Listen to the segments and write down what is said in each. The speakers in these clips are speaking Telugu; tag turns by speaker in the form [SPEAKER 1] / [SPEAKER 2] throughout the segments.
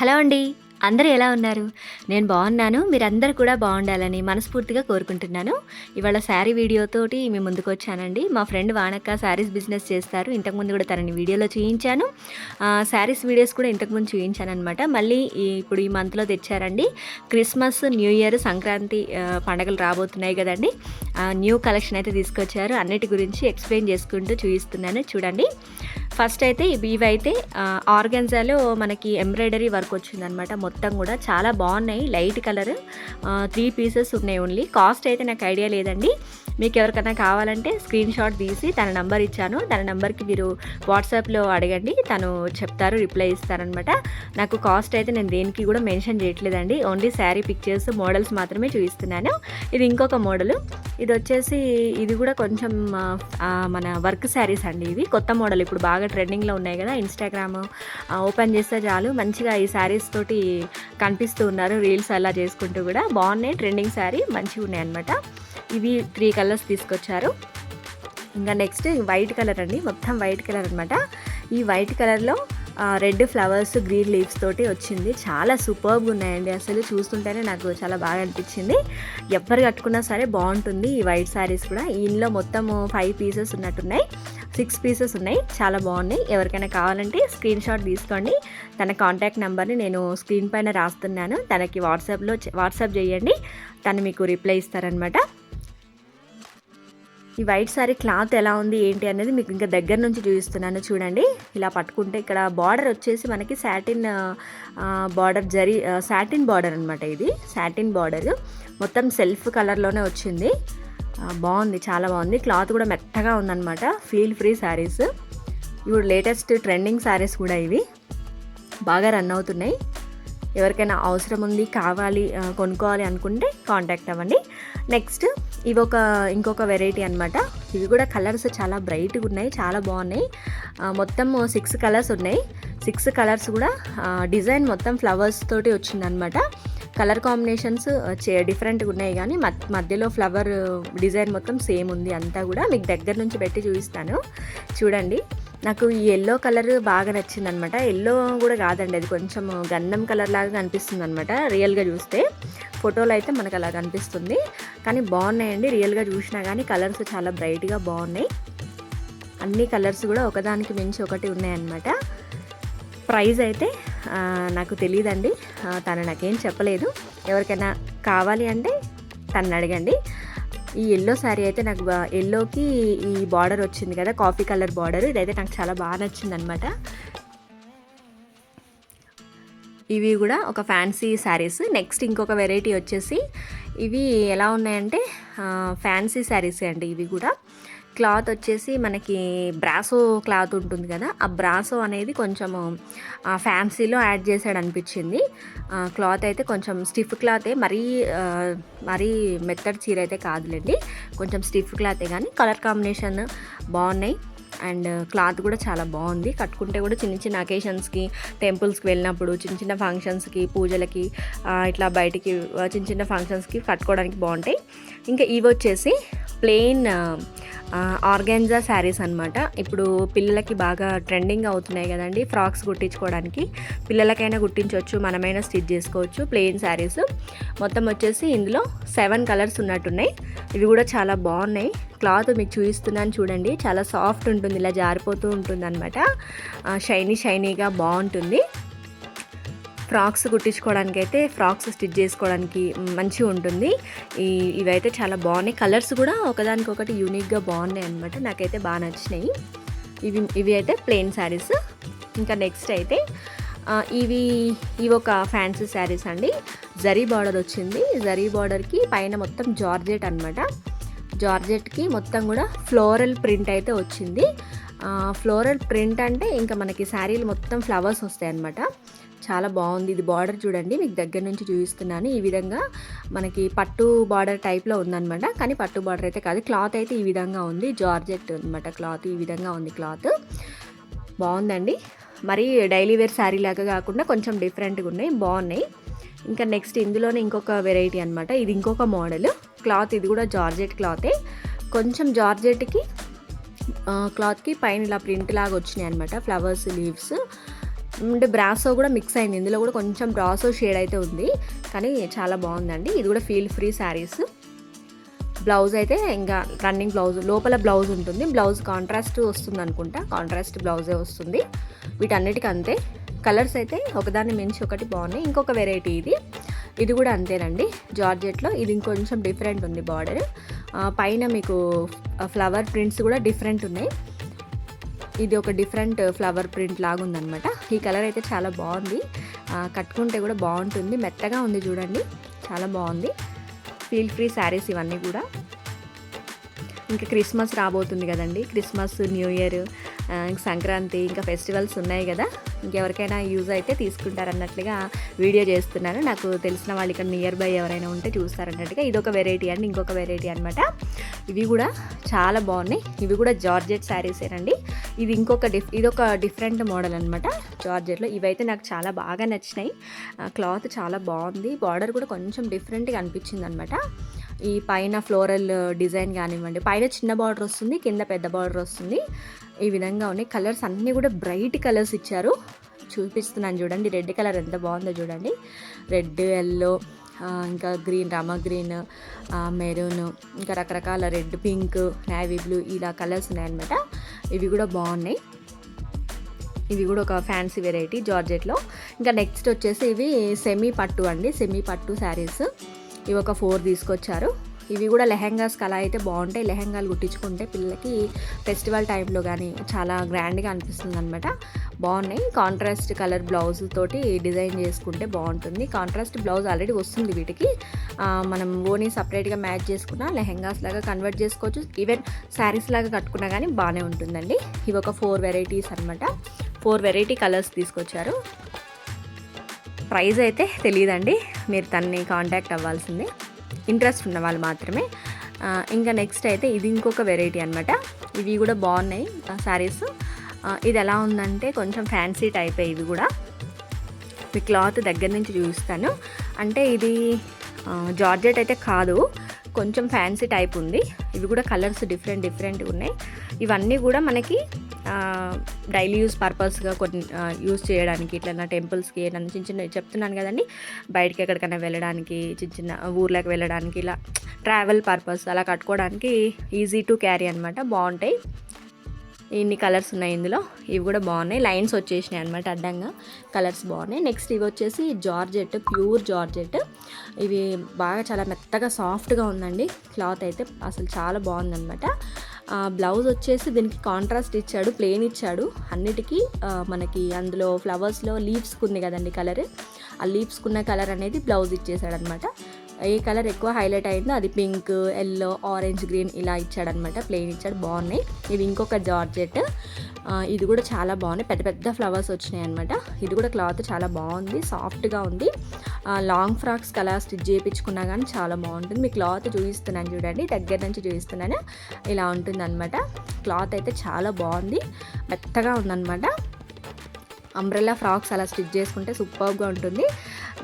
[SPEAKER 1] హలో అండి. అందరూ ఎలా ఉన్నారు? నేను బాగున్నాను. మీరందరూ కూడా బాగుండాలని మనస్ఫూర్తిగా కోరుకుంటున్నాను. ఇవాళ శారీ వీడియోతోటి మీ ముందుకు వచ్చానండి. మా ఫ్రెండ్ వానక్క శారీస్ బిజినెస్ చేస్తారు. ఇంతకుముందు కూడా తనని వీడియోలో చూయించాను. శారీస్ వీడియోస్ కూడా ఇంతకుముందు చూయించాను అనమాట మళ్ళీ ఇప్పుడు ఈ మంత్లో తెచ్చారండి. క్రిస్మస్ న్యూ ఇయర్ సంక్రాంతి పండగలు రాబోతున్నాయి కదండి. న్యూ కలెక్షన్ అయితే తీసుకొచ్చారు. అన్నిటి గురించి ఎక్స్ప్లెయిన్ చేసుకుంటూ చూపిస్తున్నాను చూడండి. ఫస్ట్ అయితే ఇవైతే ఆర్గెన్జాలో మనకి ఎంబ్రాయిడరీ వర్క్ వచ్చిందనమాట మొత్తం కూడా చాలా బాగున్నాయి లైట్ కలర్ త్రీ పీసెస్ ఉన్నాయి ఓన్లీ. కాస్ట్ అయితే నాకు ఐడియా లేదండి. మీకు ఎవరికైనా కావాలంటే స్క్రీన్ షాట్ తీసి తన నంబర్ ఇచ్చాను. తన నంబర్కి మీరు వాట్సాప్లో అడగండి తను చెప్తారు రిప్లై ఇస్తారనమాట నాకు కాస్ట్ అయితే నేను దేనికి కూడా మెన్షన్ చేయట్లేదండి. ఓన్లీ శారీ పిక్చర్స్ మోడల్స్ మాత్రమే చూపిస్తున్నాను. ఇది ఇంకొక మోడల్. ఇది వచ్చేసి ఇది కూడా కొంచెం మన వర్క్ శారీస్ అండి ఇవి. కొత్త మోడల్ ఇప్పుడు బాగా ట్రెండింగ్లో ఉన్నాయి కదా ఇన్స్టాగ్రామ్. ఓపెన్ చేస్తే చాలు. మంచిగా ఈ శారీస్ తోటి కనిపిస్తూ ఉన్నారు. రీల్స్ అలా చేసుకుంటూ కూడా. బాగున్నాయి. ట్రెండింగ్ శారీ. మంచిగా ఉన్నాయి అనమాట ఇవి త్రీ కలర్స్ తీసుకొచ్చారు. ఇంకా నెక్స్ట్ వైట్ కలర్ అండి. మొత్తం వైట్ కలర్ అనమాట ఈ వైట్ కలర్లో రెడ్ ఫ్లవర్స్ గ్రీన్ లీవ్స్ తోటి వచ్చింది. చాలా సూపర్గా ఉన్నాయండి. అసలు చూస్తుంటేనే నాకు చాలా బాగా అనిపించింది. ఎవరు కట్టుకున్నా సరే బాగుంటుంది ఈ వైట్ శారీస్ కూడా. ఇందులో మొత్తం ఫైవ్ పీసెస్ ఉన్నట్టున్నాయి. సిక్స్ పీసెస్ ఉన్నాయి. చాలా బాగున్నాయి. ఎవరికైనా కావాలంటే స్క్రీన్ షాట్ తీసుకోండి. తన కాంటాక్ట్ నెంబర్ని నేను స్క్రీన్ పైన రాస్తున్నాను. తనకి వాట్సాప్లో వాట్సాప్ చేయండి. తను మీకు రిప్లై ఇస్తారనమాట. ఈ వైట్ సారీ క్లాత్ ఎలా ఉంది ఏంటి అనేది మీకు ఇంకా దగ్గర నుంచి చూపిస్తున్నాను. చూడండి. ఇలా పట్టుకుంటే ఇక్కడ బార్డర్ వచ్చేసి మనకి satin border zari satin border అనమాట ఇది. Satin border. మొత్తం సెల్ఫ్ కలర్లోనే వచ్చింది. బాగుంది చాలా బాగుంది. క్లాత్ కూడా మెత్తగా ఉందన్నమాట. ఫీల్ ఫ్రీ శారీస్ ఇప్పుడు లేటెస్ట్ ట్రెండింగ్ శారీస్ కూడా ఇవి. బాగా రన్ అవుతున్నాయి. ఎవరికైనా అవసరం ఉంది కావాలి కొనుక్కోవాలి అనుకుంటే కాంటాక్ట్ అవ్వండి. నెక్స్ట్ ఇవి ఒక ఇంకొక వెరైటీ అనమాట ఇవి కూడా కలర్స్ చాలా బ్రైట్గా ఉన్నాయి చాలా బాగున్నాయి. మొత్తం సిక్స్ కలర్స్ ఉన్నాయి. సిక్స్ కలర్స్ కూడా డిజైన్ మొత్తం ఫ్లవర్స్ తోటి వచ్చిందనమాట కలర్ కాంబినేషన్స్ డిఫరెంట్గా ఉన్నాయి కానీ మధ్యలో ఫ్లవర్ డిజైన్ మొత్తం సేమ్ ఉంది అంతా కూడా. మీకు దగ్గర నుంచి పెట్టి చూపిస్తాను. చూడండి. నాకు ఈ ఎల్లో కలర్ బాగా నచ్చింది అనమాట ఎల్లో కూడా కాదండి. అది కొంచెం గంధం కలర్ లాగా కనిపిస్తుంది అనమాట రియల్గా చూస్తే. ఫోటోలో అయితే మనకు అలా కనిపిస్తుంది. కానీ బాగున్నాయండి. రియల్గా చూసినా కానీ కలర్స్ చాలా బ్రైట్గా బాగున్నాయి. అన్ని కలర్స్ కూడా ఒకదానికి మించి ఒకటి ఉన్నాయన్నమాట. ప్రైస్ అయితే నాకు తెలియదండి తను నాకేం చెప్పలేదు. ఎవరికైనా కావాలి అంటే తను అడగండి. ఈ ఎల్లో శారీ అయితే నాకు ఎల్లోకి ఈ బార్డర్ వచ్చింది కదా కాఫీ కలర్ బార్డర్ ఇదైతే నాకు చాలా బాగా నచ్చింది అనమాట ఇవి కూడా ఒక ఫ్యాన్సీ శారీస్ నెక్స్ట్ ఇంకొక వెరైటీ వచ్చేసి ఇవి ఎలా ఉన్నాయంటే ఫ్యాన్సీ శారీస్ అండి ఇవి కూడా. క్లాత్ వచ్చేసి మనకి బ్రాసో క్లాత్ ఉంటుంది కదా ఆ బ్రాసో అనేది కొంచెము ఫ్యాన్సీలో యాడ్ చేశాడు అనిపించింది ఆ, క్లాత్ అయితే కొంచెం స్టిఫ్ క్లాతే మరీ మరీ మెత్తడి చీర అయితే కాదులేండి. కొంచెం స్టిఫ్ క్లాతే కానీ కలర్ కాంబినేషన్ బాగున్నాయి. అండ్ క్లాత్ కూడా చాలా బాగుంది. కట్టుకుంటే కూడా చిన్న చిన్న అకేషన్స్కి టెంపుల్స్కి వెళ్ళినప్పుడు చిన్న చిన్న ఫంక్షన్స్కి పూజలకి ఇట్లా బయటికి చిన్న చిన్న ఫంక్షన్స్కి కట్టుకోవడానికి బాగుంటాయి. ఇంకా ఇవి వచ్చేసి ప్లెయిన్ ఆర్గాన్జా శారీస్ అనమాట ఇప్పుడు పిల్లలకి బాగా ట్రెండింగ్ అవుతున్నాయి కదండి ఫ్రాక్స్ కుట్టించుకోవడానికి. పిల్లలకైనా కుట్టించవచ్చు మనమైనా స్టిచ్ చేసుకోవచ్చు ప్లెయిన్ శారీస్ మొత్తం వచ్చేసి ఇందులో సెవెన్ కలర్స్ ఉన్నట్టున్నాయి. ఇవి కూడా చాలా బాగున్నాయి. క్లాత్ మీకు చూపిస్తున్నాను చూడండి. చాలా సాఫ్ట్ ఉంటుంది. ఇలా జారిపోతూ ఉంటుంది అనమాట షైనీ షైనీగా బాగుంటుంది. ఫ్రాక్స్ కుట్టించుకోవడానికి అయితే ఫ్రాక్స్ స్టిచ్ చేసుకోవడానికి మంచిగా ఉంటుంది. ఈ ఇవైతే చాలా బాగున్నాయి. కలర్స్ కూడా ఒకదానికొకటి యూనిక్గా బాగున్నాయి అనమాట నాకైతే బాగా నచ్చినాయి. ఇవి ఇవి అయితే ప్లెయిన్ శారీస్. ఇంకా నెక్స్ట్ అయితే ఇవి ఇవి ఒక ఫ్యాన్సీ శారీస్ అండి. జరీ బార్డర్ వచ్చింది. జరీ బార్డర్కి పైన మొత్తం జార్జెట్ అనమాట జార్జెట్కి మొత్తం కూడా ఫ్లోరల్ ప్రింట్ అయితే వచ్చింది. ఫ్లోరల్ ప్రింట్ అంటే ఇంకా మనకి శారీలు మొత్తం ఫ్లవర్స్ వస్తాయి అనమాట చాలా బాగుంది. ఇది బార్డర్ చూడండి మీకు దగ్గర నుంచి చూపిస్తున్నాను. ఈ విధంగా మనకి పట్టు బార్డర్ టైప్లో ఉందనమాట కానీ పట్టు బార్డర్ అయితే కాదు క్లాత్ అయితే ఈ విధంగా ఉంది. జార్జెట్ అనమాట క్లాత్ ఈ విధంగా ఉంది క్లాత్. బాగుందండి. మరి డైలీ వేర్ శారీ లాగా కాకుండా కొంచెం డిఫరెంట్గా ఉన్నాయి బాగున్నాయి. ఇంకా నెక్స్ట్ ఇందులోనే ఇంకొక వెరైటీ అనమాట ఇది ఇంకొక మోడల్. క్లాత్ ఇది కూడా జార్జెట్ క్లాతే. కొంచెం జార్జెట్కి క్లాత్కి పైన ఇలా ప్రింట్ లాగా వచ్చినాయి అనమాట ఫ్లవర్స్ లీవ్స్. అంటే బ్రాసో కూడా మిక్స్ అయింది ఇందులో కూడా కొంచెం బ్రాసో షేడ్ అయితే ఉంది కానీ చాలా బాగుందండి. ఇది కూడా ఫీల్ ఫ్రీ శారీస్. బ్లౌజ్ అయితే ఇంకా రన్నింగ్ బ్లౌజ్ లోపల బ్లౌజ్ ఉంటుంది బ్లౌజ్ కాంట్రాస్ట్ వస్తుంది అనుకుంటా కాంట్రాస్ట్ బ్లౌజే వస్తుంది. వీటన్నిటికీ అంతే కలర్స్ అయితే ఒకదాన్ని మించి ఒకటి బాగున్నాయి ఇంకొక వెరైటీ ఇది. ఇది కూడా అంతేనండి. జార్జెట్లో ఇది ఇంకొంచెం డిఫరెంట్ ఉంది బార్డర్. పైన మీకు ఫ్లవర్ ప్రింట్స్ కూడా డిఫరెంట్ ఉన్నాయి. ఇది ఒక డిఫరెంట్ ఫ్లవర్ ప్రింట్ లాగా ఉందనమాట ఈ కలర్ అయితే చాలా బాగుంది. కట్టుకుంటే కూడా బాగుంటుంది. మెత్తగా ఉంది చూడండి. చాలా బాగుంది. ఫీల్ ఫ్రీ శారీస్ ఇవన్నీ కూడా. ఇంకా క్రిస్మస్ రాబోతుంది కదండి. క్రిస్మస్ న్యూ ఇయర్ ఇంకా సంక్రాంతి ఇంకా ఫెస్టివల్స్ ఉన్నాయి కదా. ఇంకెవరికైనా యూజ్ అయితే తీసుకుంటారన్నట్లుగా వీడియో చేస్తున్నాను నాకు తెలిసిన వాళ్ళు ఇక్కడ నియర్ బై ఎవరైనా ఉంటే చూస్తారన్నట్టుగా ఇది ఒక వెరైటీ అండి ఇంకొక వెరైటీ అనమాట ఇవి కూడా చాలా బాగున్నాయి. ఇవి కూడా జార్జెట్ శారీసేనండి ఇది ఇంకొక డిఫ్ ఇదొక డిఫరెంట్ మోడల్ అనమాట జార్జెట్లో. ఇవైతే నాకు చాలా బాగా నచ్చినాయి. క్లాత్ చాలా బాగుంది. బార్డర్ కూడా కొంచెం డిఫరెంట్గా అనిపించింది అనమాట ఈ పైన ఫ్లోరల్ డిజైన్ కానివ్వండి పైన చిన్న బార్డర్ వస్తుంది కింద పెద్ద బార్డర్ వస్తుంది. ఈ విధంగా ఉన్నాయి. కలర్స్ అన్నీ కూడా బ్రైట్ కలర్స్ ఇచ్చారు. చూపిస్తున్నాను చూడండి రెడ్ కలర్ ఎంత బాగుందో చూడండి. రెడ్ ఎల్లో ఇంకా గ్రీన్ రమ గ్రీన్ మెరూన్ ఇంకా రకరకాల రెడ్ పింక్ నేవీ బ్లూ ఇలా కలర్స్ ఉన్నాయన్నమాట. ఇవి కూడా బాగున్నాయి. ఇవి కూడా ఒక ఫ్యాన్సీ వెరైటీ జార్జెట్లో. ఇంకా నెక్స్ట్ వచ్చేసి ఇవి సెమీ పట్టు అండి. సెమీ పట్టు శారీస్. ఇవి ఒక ఫోర్ తీసుకొచ్చారు. ఇవి కూడా లెహెంగాస్ అలా అయితే బాగుంటాయి. లెహెంగాలు కుట్టించుకుంటే పిల్లలకి ఫెస్టివల్ టైంలో కానీ చాలా గ్రాండ్గా అనిపిస్తుంది అనమాట బాగున్నాయి. కాంట్రాస్ట్ కలర్ బ్లౌజ్ తోటి డిజైన్ చేసుకుంటే బాగుంటుంది. కాంట్రాస్ట్ బ్లౌజ్ ఆల్రెడీ వస్తుంది వీటికి. మనం ఓనీ సపరేట్గా మ్యాచ్ చేసుకున్న లెహెంగాస్ లాగా కన్వర్ట్ చేసుకోవచ్చు. ఈవెన్ శారీస్ లాగా కట్టుకున్నా కానీ బాగానే ఉంటుందండి. ఇవి ఒక ఫోర్ వెరైటీస్ అనమాట ఫోర్ వెరైటీ కలర్స్ తీసుకొచ్చారు. ప్రైస్ అయితే తెలియదండి మీరు తన్ని కాంటాక్ట్ అవ్వాల్సిందే. ఇంట్రెస్ట్ ఉన్న వాళ్ళు మాత్రమే. ఇంకా నెక్స్ట్ అయితే ఇది ఇంకొక వెరైటీ అనమాట ఇవి కూడా బాగున్నాయి శారీస్ ఇది ఎలా ఉందంటే కొంచెం ఫ్యాన్సీ టైప్ ఇది కూడా. మీ క్లాత్ దగ్గర నుంచి చూపిస్తాను. అంటే ఇది జార్జెట్ అయితే కాదు కొంచెం ఫ్యాన్సీ టైప్ ఉంది. ఇవి కూడా కలర్స్ డిఫరెంట్ డిఫరెంట్ ఉన్నాయి. ఇవన్నీ కూడా మనకి డైలీ యూస్ పర్పస్గా కొన్ని యూస్ చేయడానికి ఇట్లా టెంపుల్స్కి ఏదైనా చిన్న చిన్న చెప్తున్నాను కదండి బయటకి ఎక్కడికైనా వెళ్ళడానికి చిన్న చిన్న ఊర్లోకి వెళ్ళడానికి ఇలా ట్రావెల్ పర్పస్ అలా కట్టుకోవడానికి ఈజీ టు క్యారీ అనమాట బాగుంటాయి. ఇన్ని కలర్స్ ఉన్నాయి ఇందులో ఇవి కూడా బాగున్నాయి లైన్స్ వచ్చేసినాయి అనమాట అడ్డంగా కలర్స్ బాగున్నాయి. నెక్స్ట్ ఇవి వచ్చేసి జార్జెట్ ప్యూర్ జార్జెట్. ఇవి బాగా చాలా మెత్తగా సాఫ్ట్గా ఉందండి క్లాత్ అయితే అసలు చాలా బాగుందనమాట బ్లౌజ్ వచ్చేసి దీనికి కాంట్రాస్ట్ ఇచ్చాడు ప్లెయిన్ ఇచ్చాడు. అన్నిటికీ మనకి అందులో ఫ్లవర్స్లో లీవ్స్కి ఉంది కదండి కలర్ ఆ లీవ్స్కున్న కలర్ అనేది బ్లౌజ్ ఇచ్చేసాడు అనమాట ఏ కలర్ ఎక్కువ హైలైట్ అయిందో. అది పింక్ ఎల్లో ఆరెంజ్ గ్రీన్ ఇలా ఇచ్చాడనమాట ప్లెయిన్ ఇచ్చాడు. బాగున్నాయి. ఇది ఇంకొక జార్జెట్. ఇది కూడా చాలా బాగున్నాయి. పెద్ద పెద్ద ఫ్లవర్స్ వచ్చినాయి అనమాట ఇది కూడా క్లాత్ చాలా బాగుంది. సాఫ్ట్గా ఉంది. లాంగ్ ఫ్రాక్స్ అలా స్టిచ్ చేయించుకున్నా కానీ చాలా బాగుంటుంది. మీ క్లాత్ చూపిస్తున్నాను చూడండి. దగ్గర నుంచి చూపిస్తున్నాను. ఇలా ఉంటుంది అనమాట క్లాత్ అయితే చాలా బాగుంది. మెత్తగా ఉందన్నమాట. అంబ్రెల్లా ఫ్రాక్స్ అలా స్టిచ్ చేసుకుంటే సూపర్గా ఉంటుంది.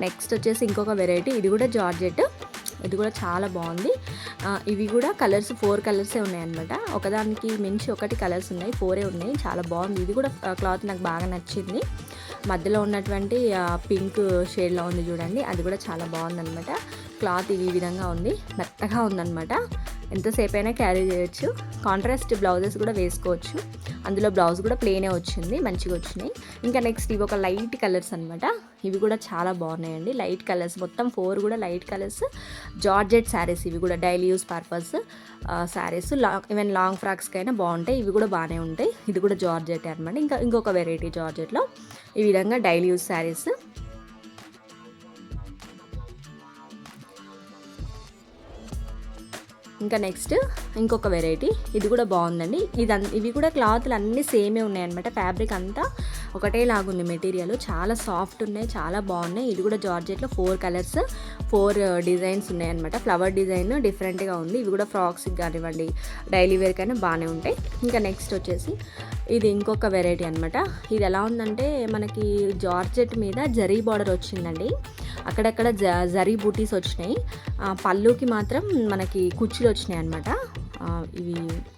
[SPEAKER 1] నెక్స్ట్ వచ్చేసి ఇంకొక వెరైటీ ఇది కూడా జార్జెట్. ఇది కూడా చాలా బాగుంది. ఇవి కూడా కలర్స్ ఫోర్ కలర్సే ఉన్నాయన్నమాట. ఒకదానికి మించి ఒకటి కలర్స్ ఉన్నాయి ఫోరే ఉన్నాయి. చాలా బాగుంది. ఇది కూడా క్లాత్ నాకు బాగా నచ్చింది. మధ్యలో ఉన్నటువంటి పింక్ షేడ్లో ఉంది చూడండి. అది కూడా చాలా బాగుందన్నమాట. క్లాత్ ఇది ఈ విధంగా ఉంది. మెత్తగా ఉందన్నమాట. ఎంతసేపు అయినా క్యారీ చేయొచ్చు. కాంట్రాస్ట్ బ్లౌజెస్ కూడా వేసుకోవచ్చు. అందులో బ్లౌజ్ కూడా ప్లేనే వచ్చింది మంచిగా వచ్చినాయి. ఇంకా నెక్స్ట్ ఇవి ఒక లైట్ కలర్స్ అనమాట ఇవి కూడా చాలా బాగున్నాయండి. లైట్ కలర్స్ మొత్తం ఫోర్ కూడా లైట్ కలర్స్. జార్జెట్ శారీస్ ఇవి కూడా daily use purpose saris. Long even long ఫ్రాక్స్కి అయినా బాగుంటాయి. ఇవి కూడా బాగానే ఉంటాయి. ఇది కూడా జార్జెట్ అనమాట ఇంకా ఇంకొక వెరైటీ జార్జెట్లో ఈ విధంగా డైలీ యూస్ శారీస్. ఇంకా నెక్స్ట్ ఇంకొక వెరైటీ ఇది కూడా బాగుందండి. ఇది ఇవి కూడా క్లాత్లు అన్నీ సేమే ఉన్నాయన్నమాట. ఫ్యాబ్రిక్ అంతా ఒకటే లాగుంది మెటీరియల్ చాలా సాఫ్ట్ ఉన్నాయి చాలా బాగున్నాయి. ఇది కూడా జార్జెట్లో ఫోర్ కలర్స్ ఫోర్ డిజైన్స్ ఉన్నాయన్నమాట. ఫ్లవర్ డిజైన్ డిఫరెంట్గా ఉంది. ఇవి కూడా ఫ్రాక్స్కి కానివ్వండి డైలీ వేర్ కైనా బాగానే ఉంటాయి. ఇంకా నెక్స్ట్ వచ్చేసి ఇది ఇంకొక వెరైటీ అనమాట ఇది ఎలా ఉందంటే మనకి జార్జెట్ మీద జరీ బార్డర్ వచ్చిందండి. అక్కడక్కడ జ జరీ బూటీస్ వచ్చినాయి. పళ్ళుకి మాత్రం మనకి కుచ్చులు వచ్చినాయి అనమాట ఇవి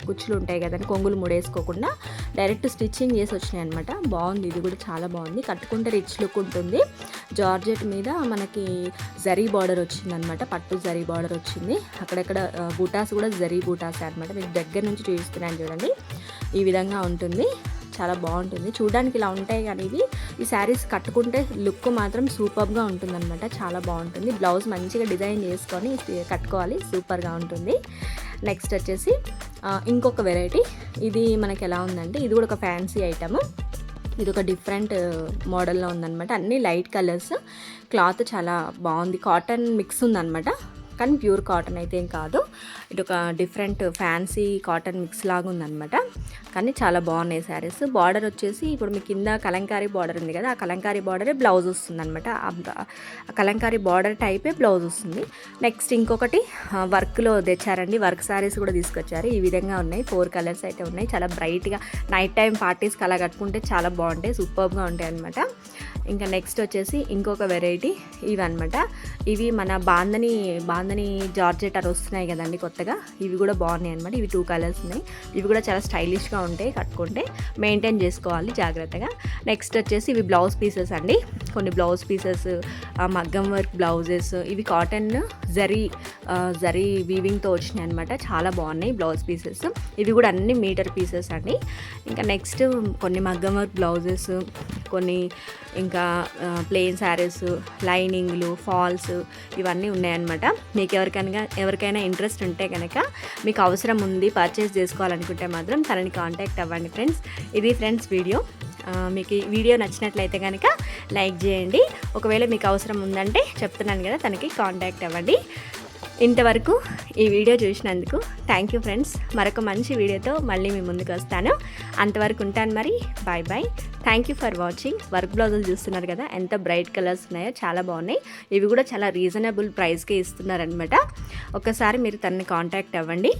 [SPEAKER 1] కుచ్చులు ఉంటాయి కదండి కొంగులు ముడేసుకోకుండా డైరెక్ట్ స్టిచ్చింగ్ చేసి వచ్చినాయి అనమాట బాగుంది ఇది కూడా చాలా బాగుంది. కట్టుకుంటే రిచ్ లుక్ ఉంటుంది. జార్జెట్ మీద మనకి జరీ బార్డర్ వచ్చింది అనమాట పట్టు జరీ బార్డర్ వచ్చింది. అక్కడక్కడ బూటాస్ కూడా జరీ బూటాస్ అనమాట మీకు దగ్గర నుంచి చూపిస్తున్నాను చూడండి. ఈ విధంగా ఉంటుంది. చాలా బాగుంటుంది. చూడడానికి ఇలా ఉంటాయి కానీ ఇవి ఈ శారీస్ కట్టుకుంటే లుక్ మాత్రం సూపర్గా ఉంటుందన్నమాట చాలా బాగుంటుంది. బ్లౌజ్ మంచిగా డిజైన్ చేసుకొని కట్టుకోవాలి. సూపర్గా ఉంటుంది. నెక్స్ట్ వచ్చేసి ఇంకొక వెరైటీ ఇది మనకి ఎలా ఉందంటే ఇది కూడా ఒక ఫ్యాన్సీ ఐటమ్ ఇది ఒక డిఫరెంట్ మోడల్లో ఉందన్నమాట. అన్ని లైట్ కలర్స్ క్లాత్ చాలా బాగుంది. కాటన్ మిక్స్ ఉందన్నమాట. కానీ ప్యూర్ కాటన్ అయితే ఏం కాదు. ఇటు ఒక డిఫరెంట్ ఫ్యాన్సీ కాటన్ మిక్స్ లాగా ఉందన్నమాట. కానీ చాలా బాగున్నాయి శారీస్. బార్డర్ వచ్చేసి ఇప్పుడు మీ కింద కలంకారీ బార్డర్ ఉంది కదా ఆ కలంకారీ బార్డరే బ్లౌజ్ వస్తుంది అనమాట ఆ కలంకారీ బార్డర్ టైపే బ్లౌజ్ వస్తుంది. నెక్స్ట్ ఇంకొకటి వర్క్లో తెచ్చారండి. వర్క్ శారీస్ కూడా తీసుకొచ్చారు. ఈ విధంగా ఉన్నాయి. ఫోర్ కలర్స్ అయితే ఉన్నాయి. చాలా బ్రైట్గా నైట్ టైం పార్టీస్కి అలా కట్టుకుంటే చాలా బాగుంటాయి. సూపర్గా ఉంటాయి అనమాట ఇంకా నెక్స్ట్ వచ్చేసి ఇంకొక వెరైటీ ఇవి అనమాట ఇవి మన బాందని బాందని జార్జెట్ అని వస్తున్నాయి కదండి కొత్తగా. ఇవి కూడా బాగున్నాయి అనమాట ఇవి టూ కలర్స్ ఉన్నాయి. ఇవి కూడా చాలా స్టైలిష్గా ఉంటాయి కట్టుకుంటే. మెయింటైన్ చేసుకోవాలి జాగ్రత్తగా. నెక్స్ట్ వచ్చేసి ఇవి బ్లౌజ్ పీసెస్ అండి. కొన్ని బ్లౌజ్ పీసెస్ మగ్గం వర్క్ బ్లౌజెస్ ఇవి కాటన్ జరీ జరీ వీవింగ్తో వచ్చినాయి అనమాట చాలా బాగున్నాయి బ్లౌజ్ పీసెస్ ఇవి కూడా అన్ని మీటర్ పీసెస్ అండి. ఇంకా నెక్స్ట్ కొన్ని మగ్గం వర్క్ బ్లౌజెస్ కొన్ని ఇంకా ప్లెయిన్ శారీస్ లైనింగ్లు ఫాల్స్ ఇవన్నీ ఉన్నాయన్నమాట మీకు ఎవరికైనా ఎవరికైనా ఇంట్రెస్ట్ ఉంటే కనుక మీకు అవసరం ఉంది పర్చేస్ చేసుకోవాలనుకుంటే మాత్రం తనని కాంటాక్ట్ అవ్వండి ఫ్రెండ్స్ ఇది ఫ్రెండ్స్ వీడియో మీకు ఈ వీడియో నచ్చినట్లయితే కనుక లైక్ చేయండి. ఒకవేళ మీకు అవసరం ఉందంటే చెప్తున్నాను కదా తనకి కాంటాక్ట్ అవ్వండి. ఇంతవరకు ఈ వీడియో చూసినందుకు థ్యాంక్ యూ ఫ్రెండ్స్ మరొక మంచి వీడియోతో మళ్ళీ మీ ముందుకు వస్తాను. అంతవరకు ఉంటాను మరి. Bye bye thank you for watching work బ్లౌజులు చూస్తున్నారు కదా ఎంత బ్రైట్ కలర్స్ ఉన్నాయో చాలా బాగున్నాయి. ఇవి కూడా చాలా రీజనబుల్ ప్రైస్కే ఇస్తున్నారనమాట ఒకసారి మీరు తనని కాంటాక్ట్ అవ్వండి.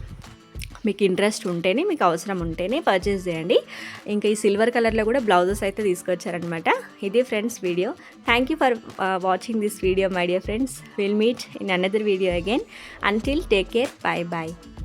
[SPEAKER 1] మీకు ఇంట్రెస్ట్ ఉంటేనే మీకు అవసరం ఉంటేనే పర్చేస్ చేయండి. ఇంకా ఈ సిల్వర్ కలర్లో కూడా బ్లౌజెస్ అయితే తీసుకొచ్చారనమాట ఇది friends video thank you for watching this video my dear friends will meet in another video again until take care bye bye